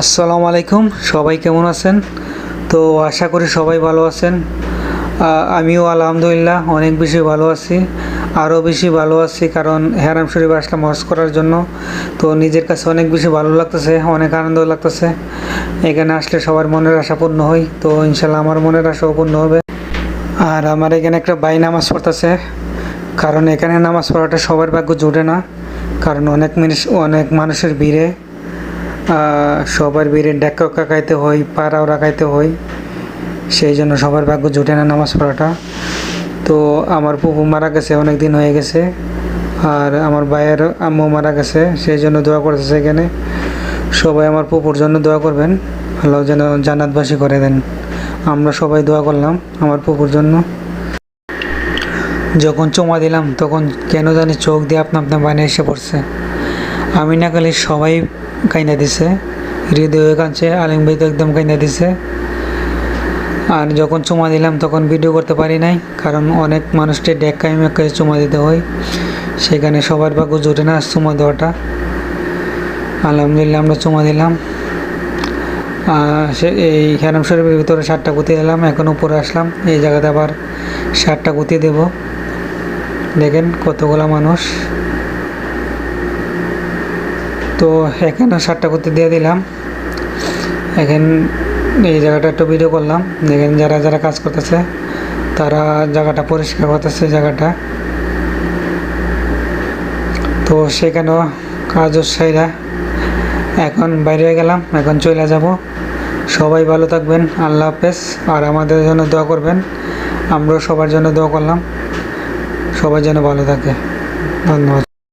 আসসালামু আলাইকুম, সবাই কেমন আছেন? তো আশা করি সবাই ভালো আছেন। আমিও আলহামদুলিল্লাহ অনেক বেশি ভালো আছি, আরও বেশি ভালো আছি কারণ হেরাম শরীফ আসলাম হজ করার জন্য। তো নিজের কাছে অনেক বেশি ভালো লাগতেছে, অনেক আনন্দ লাগতেছে। এখানে আসলে সবার মনের আশা পূর্ণ হয়, তো ইনশাল্লাহ আমার মনের আশাও পূর্ণ হবে। আর আমার এখানে একটা বাই নামাজ পড়তেছে, কারণ এখানে নামাজ পড়াটা সবার ভাগ্য জুটে না, কারণ অনেক মানুষ অনেক মানুষের ভিড়ে। সবার ভিড়ে ডেকা কাকাইতে হয় পাড়াও রাখাইতে হয়। সেই জন্য সবার ভাগ্য জুটে না নামাজ পড়াটা। তো আমার পুপু মারা গেছে, অনেক দিন হয়ে গেছে। আর আমার ভাইয়ের আম্মু মারা গেছে, সেই জন্য দোয়া করেছে এখানে। সবাই আমার পুপুর জন্য দোয়া করবেন। আল্লাহ যেন জান্নাতবাসী করে দেন। আমরা সবাই দোয়া করলাম আমার পুকুর জন্য। যখন চমা দিলাম, তখন কেন জানি চোখ দিয়ে আপনা আপনা বানে এসে পড়ছে। আমি না গেলে সবাই কাইনা দিছে। হৃদয় কাঁদছে, আলিম ভাই তো একদম কাইনা দিছে। আর যখন চুমা দিলাম তখন ভিডিও করতে পারি নাই, কারণ অনেক মানুষকে ডেক্কায় মেক্কায় চুমা দিতে হয়। সেখানে সবার ভাগ্য জুটে না চুমা দেওয়াটা। আলহামদুলিল্লাহ আমরা চুমা দিলাম। সে এই হ্যারাম শরীফের ভিতরে সাতটা গুতি দিলাম, এখন উপরে আসলাম। এই জায়গাতে আবার সাতটা গুতি দেব। দেখেন কতগুলো মানুষ। তো এখানে সাতটা করতে দিয়ে দিলাম। এখন এই জায়গাটা একটু ভিডিও করলাম। দেখেন যারা যারা কাজ করতেছে, তারা জায়গাটা পরিষ্কার করতেছে জায়গাটা। তো সেখানেও কাজ সাইরা এখন বাইরে গেলাম, এখন চলে যাব। সবাই ভালো থাকবেন, আল্লাহ হাফেজ। আর আমাদের জন্য দোয়া করবেন, আমরাও সবার জন্য দোয়া করলাম। সবার যেন ভালো থাকে। ধন্যবাদ।